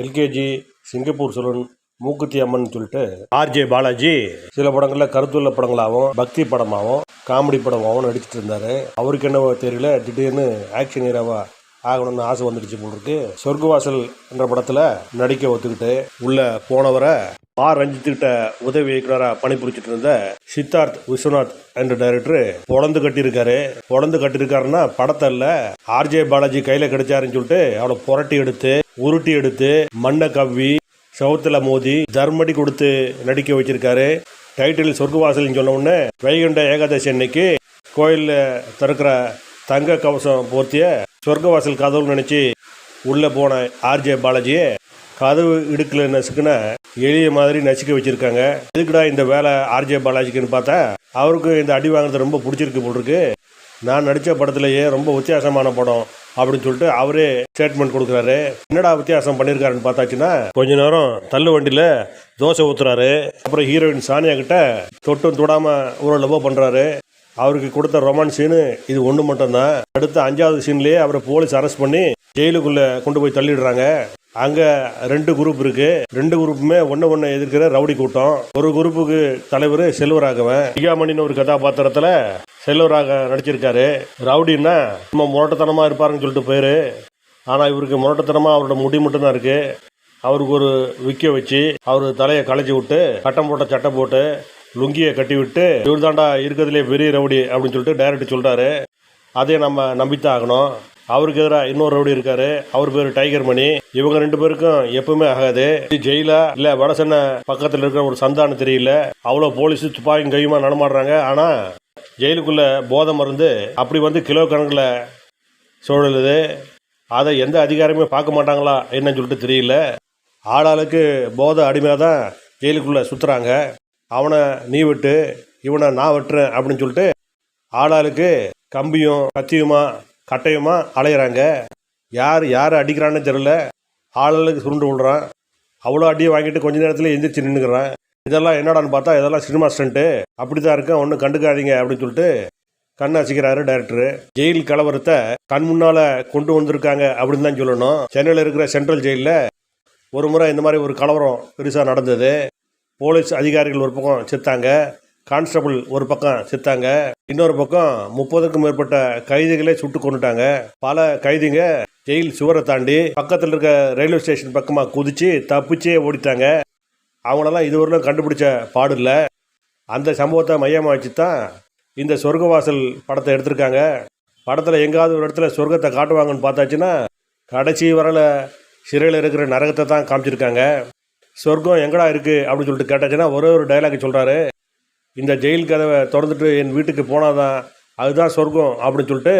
LKG Singapore salon Mookuthi Amman சொல்லிட்டு RJ Balaji. சில படங்களில் கருத்துள்ள படங்களாகவும் பக்தி படமாகவும் காமெடி படமாகவும் நடிச்சிட்டு இருந்தாரு. அவருக்கு என்னவோ தெரியல திடீர்னு ஆக்ஷன் ஹீரோவா ஆகணும்னு ஆசை வந்துடுச்சு போல் இருக்கு. சொர்க்கவாசல் என்ற படத்துல நடிக்க ஒத்துக்கிட்டு உள்ள போனவரை ஆர் ரஞ்சித்துக்கிட்ட உதவி இயக்குனராக பணிபுரிச்சிட்டு இருந்த சித்தார்த் விஸ்வநாத் என்ற டைரக்டர் பொழந்து கட்டியிருக்காரு. பொழந்து கட்டியிருக்காருன்னா படத்தை இல்லை ஆர்ஜே பாலாஜி கையில் கிடைச்சாருன்னு சொல்லிட்டு அவளை புரட்டி எடுத்து உருட்டி எடுத்து மண்ணை கவ்வி சவுத்துல மோதி தர்மடி கொடுத்து நடிக்க வச்சிருக்காரு. டைட்டில் சொர்க்கவாசல் சொன்ன உடனே வைகுண்ட ஏகாதசி அன்னைக்கு கோயிலில் திறக்கிற தங்க கவசம் போர்த்திய சொர்க்கவாசல் கதவுன்னு நினச்சி உள்ளே போன ஆர்ஜே பாலாஜியை கதவு இடுக்கில் நசுக்குன எளிய மாதிரி நசுக்க வச்சிருக்காங்க. எதுக்குடா இந்த வேலை ஆர்ஜே பாலாஜிக்குன்னு பார்த்தா அவருக்கு இந்த அடி வாங்குறது ரொம்ப பிடிச்சிருக்கு போல் இருக்கு நான் நடித்த படத்துலேயே ரொம்ப வித்தியாசமான படம் அப்படின்னு சொல்லிட்டு அவரே ஸ்டேட்மெண்ட் கொடுக்குறாரு. என்னடா வித்தியாசம் பண்ணியிருக்காருன்னு பார்த்தாச்சுன்னா கொஞ்ச நேரம் தள்ளு வண்டியில் தோசை ஊற்றுறாரு அப்புறம் ஹீரோயின் சானியா கிட்ட தொட்டும் தொடாமல் ஒரு லவ் பண்ணுறாரு அவருக்கு கொடுத்த ரொமான்ஸ் சீனு இது ஒன்று மட்டும்தான். அடுத்த அஞ்சாவது சீன்லேயே அவரை போலீஸ் அரெஸ்ட் பண்ணி ஜெயிலுக்குள்ளே கொண்டு போய் தள்ளிடுறாங்க. அங்கே ரெண்டு குரூப் இருக்கு. ரெண்டு குரூப்புமே ஒன்று ஒன்று எதிர்க்கிற ரவுடி கூட்டம். ஒரு குரூப்புக்கு தலைவர் செல்வராகவன். திகாமணின்னு ஒரு கதாபாத்திரத்தில் செல்வராக நடிச்சிருக்காரு. ரவுடின்னா நம்ம முரட்டத்தனமாக இருப்பாருன்னு சொல்லிட்டு பேர். ஆனால் இவருக்கு முரட்டத்தனமாக அவரோட முடி மட்டும்தான் இருக்கு. அவருக்கு ஒரு விக்க வச்சு அவர் தலையை களைச்சி விட்டு கட்டம் போட்ட சட்டை போட்டு லுங்கியை கட்டி விட்டு இவர் தாண்டா இருக்கிறதுலே பெரிய ரவுடி அப்படின்னு சொல்லிட்டு டைரக்டர் சொல்றாரு. அதே நம்ம நம்பித்தான் ஆகணும். அவருக்கு எதிராக இன்னொரு ரவுடி இருக்காரு. அவர் பேர் டைகர் மணி. இவங்க ரெண்டு பேருக்கும் எப்பவுமே ஆகாது. ஜெயிலா? இல்ல வடசென்னை பக்கத்துல இருக்கிற ஒரு சந்தானம் தெரியல. அவ்வளவு போலீஸ் துப்பாக்கி கையுமா நடமாடுறாங்க. ஆனா ஜெயிலுக்குள்ள போதை மருந்து அப்படி வந்து கிலோ கணக்கில் சூழலுது. அதை எந்த அதிகாரமே பார்க்க மாட்டாங்களா என்னன்னு சொல்லிட்டு தெரியல. ஆளாளுக்கு போதை அடிமையாக தான் ஜெயிலுக்குள்ளே சுற்றுறாங்க அவனை நீ விட்டு இவனை நான் வெட்டுறேன் அப்படின்னு சொல்லிட்டு ஆளாளுக்கு கம்பியும் கத்தியுமா கட்டையுமா அலையிறாங்க. யார் யார் அடிக்கிறான்னு தெரில ஆளுக்கு சுருண்டு விடுறான் அவ்வளோ அடியை வாங்கிட்டு கொஞ்ச நேரத்தில் எந்திரிச்சு நின்றுக்கிறான் இதெல்லாம் என்னடான்னு பார்த்தா இதெல்லாம் சினிமா ஸ்டண்ட்டு. அப்படி தான் இருக்கேன் ஒன்றும் கண்டுக்காதீங்க அப்படின்னு சொல்லிட்டு கண் அசிக்கிறாரு டைரக்டர். ஜெயில் கலவரத்தை கண் முன்னால் கொண்டு வந்திருக்காங்க அப்படின்னு தான் சொல்லணும். சென்னையில் இருக்கிற சென்ட்ரல் ஜெயிலில் ஒரு முறை இந்த மாதிரி ஒரு கலவரம் பெருசாக நடந்தது. போலீஸ் அதிகாரிகள் ஒரு பக்கம் செத்தாங்க. கான்ஸ்டபிள் ஒரு பக்கம் செத்தாங்க இன்னொரு பக்கம் முப்பதுக்கும் மேற்பட்ட கைதிகளே சுட்டு கொண்டுட்டாங்க பல கைதிங்க ஜெயில் சுவரை தாண்டி பக்கத்தில் இருக்க ரயில்வே ஸ்டேஷன் பக்கமாக குதிச்சு தப்பிச்சே ஓடிட்டாங்க. அவங்களெல்லாம் இதுவரையிலும் கண்டுபிடிச்ச பாடு இல்லை. அந்த சம்பவத்தை மையமாக வச்சு தான் இந்த சொர்க்கவாசல் படத்தை எடுத்திருக்காங்க. படத்தில் எங்காவது ஒரு இடத்துல சொர்க்கத்தை காட்டுவாங்கன்னு பார்த்தாச்சுன்னா கடைசி வரல சிறையில் இருக்கிற நரகத்தை தான் காமிச்சிருக்காங்க. சொர்க்கம் எங்கடா இருக்குது அப்படின்னு சொல்லிட்டு கேட்டாச்சுன்னா ஒரே ஒரு டைலாக் சொல்கிறாரு இந்த ஜெயில் கதவை திறந்துட்டு என் வீட்டுக்கு போனாதான் அதுதான் சொர்க்கம் அப்படின்னு சொல்லிட்டு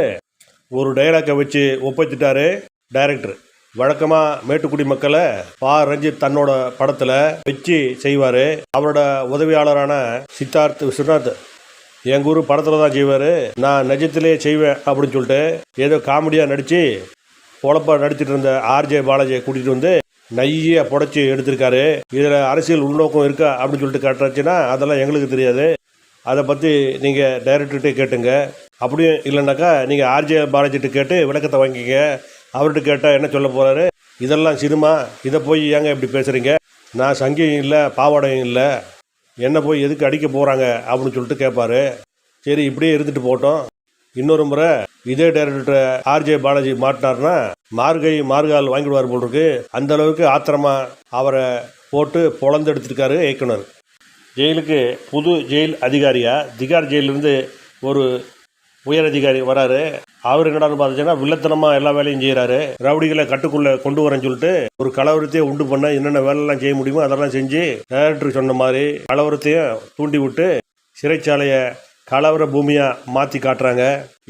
ஒரு டைலாக்கை வச்சு ஒப்பைச்சிட்டாரு டைரக்டர் வழக்கமாக மேட்டுக்குடி மக்களை பா. ரஞ்சித் தன்னோட படத்தில் வச்சு செய்வார். அவரோட உதவியாளரான சித்தார்த் விஸ்வநாத். எங்கள் ஊர் படத்தில் தான் செய்வார். நான் நிஜத்திலே செய்வேன் அப்படின்னு சொல்லிட்டு ஏதோ காமெடியாக நடித்து பொழப்பா நடிச்சிட்டு இருந்த ஆர்ஜே பாலாஜியை கூட்டிகிட்டு வந்து நைய புடைச்சி எடுத்திருக்காரு. இதில் அரசியல் உள்நோக்கம் இருக்கா அப்படின்னு சொல்லிட்டு காட்டுறாச்சுன்னா அதெல்லாம் எங்களுக்கு தெரியாது. அதை பற்றி நீங்கள் டைரக்டர்கிட்டே கேட்டுங்க. அப்படியும் இல்லைனாக்கா நீங்கள் ஆர்ஜே பாலாஜிட்ட கேட்டு விளக்கத்தை வாங்கிக்க அவர்கிட்ட கேட்டால் என்ன சொல்ல போகிறாரு இதெல்லாம் சினிமா. இதை போய் ஏங்க இப்படி பேசுகிறீங்க நான் சங்கியும் இல்லை பாவாடையும் இல்லை. என்ன போய் எதுக்கு அடிக்க போகிறாங்க அப்படின்னு சொல்லிட்டு கேட்பாரு சரி இப்படியே இருந்துட்டு போட்டோம் இன்னொரு முறை இதே டைரக்டர் ஆர்ஜே பாலாஜி மாட்டினார்னா மார்கை மார்கால் வாங்கிடுவார் போல் இருக்கு. அந்த அளவுக்கு ஆத்திரமா அவரை போட்டு பொழந்து எடுத்திருக்காரு இயக்குனர். ஜெயிலுக்கு புது ஜெயில் அதிகாரியா? திகார் ஜெயிலிருந்து ஒரு உயர் அதிகாரி வராரு. அவர் என்னடான்னு பார்த்துச்சுன்னா வில்லத்தனமாக எல்லா வேலையும் செய்கிறாரு ரவுடிகளை கட்டுக்குள்ளே கொண்டு வரேன்னு சொல்லிட்டு ஒரு கலவரத்தையே உண்டு பண்ண என்னென்ன வேலைலாம் செய்ய முடியுமோ அதெல்லாம் செஞ்சு டேரக்டர் சொன்ன மாதிரி கலவரத்தையும் தூண்டி விட்டு சிறைச்சாலையை கலவர பூமியாக மாற்றி காட்டுறாங்க.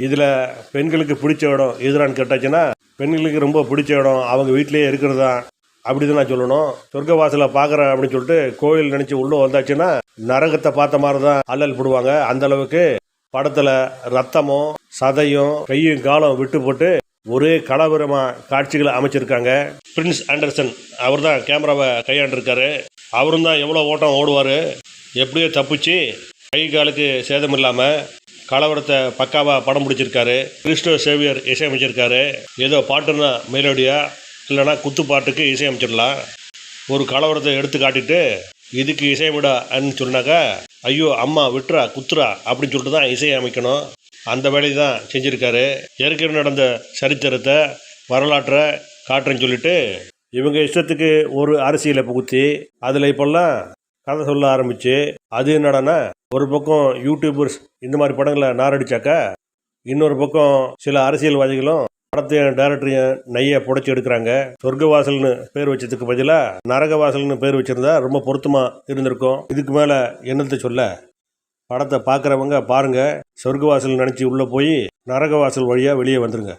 இதில் பெண்களுக்கு பிடிச்ச இடம் எதுறான்னு கேட்டாச்சுன்னா பெண்களுக்கு ரொம்ப பிடிச்ச இடம் அவங்க வீட்டிலேயே இருக்கிறதா? அப்படி தான் நான் சொல்லணும். சொர்க்க வாசலை பார்க்குறேன் அப்படின்னு சொல்லிட்டு கோயில் நினச்சி உள்ளே வந்தாச்சுன்னா நரகத்தை பார்த்த மாதிரி தான் அல்லல் போடுவாங்க. அந்த அளவுக்கு படத்தில் ரத்தமும் சதையும் கையும் காலம் விட்டு போட்டு ஒரே கலவரமாக காட்சிகளை அமைச்சிருக்காங்க. பிரின்ஸ் ஆண்டர்சன் அவர் தான் கேமராவை கையாண்டிருக்காரு. அவரும் தான் எவ்வளோ ஓட்டம் ஓடுவார்? எப்படியோ தப்பிச்சு கை காலுக்கு சேதம் இல்லாமல் கலவரத்தை பக்காவாக படம் பிடிச்சிருக்காரு. கிறிஸ்டோ சேவியர் இசையமைச்சிருக்காரு. ஏதோ பாட்டுன்னா மெலோடியா இல்லைன்னா குத்துப்பாட்டுக்கு இசையமைச்சிடலாம். ஒரு கலவரத்தை எடுத்து காட்டிட்டு இதுக்கு இசையமிடான்னு சொன்னாக்கா ஐயோ அம்மா விட்டுறா குத்துறா அப்படின்னு சொல்லிட்டு தான் இசையமைக்கணும். அந்த வேலையை தான் செஞ்சுருக்காரு. ஏற்கனவே நடந்த சரித்திரத்தை வரலாற்றை காட்டுறேன்னு சொல்லிட்டு இவங்க இஷ்டத்துக்கு ஒரு அரசியலை புகுத்தி அதில் இப்போல்லாம் கதை சொல்ல ஆரம்பித்து அது என்னடான்னா ஒரு பக்கம் யூடியூபர்ஸ் இந்த மாதிரி படங்களை நாரடிச்சாக்கா இன்னொரு பக்கம் சில அரசியல்வாதிகளும் படத்தையும் டேரக்டரையும் நைய புடைச்சி எடுக்கிறாங்க. சொர்க்கவாசல்னு பேர் வச்சதுக்கு பதிலாக நரகவாசல்னு பேர் வச்சிருந்தா ரொம்ப பொருத்தமாக இருந்திருக்கும். இதுக்கு மேலே என்னத்தை சொல்ல? படத்தை பார்க்குறவங்க பாருங்க. சொர்க்கவாசல் நினச்சி உள்ளே போய் நரகவாசல் வழியாக வெளியே வந்துருங்க.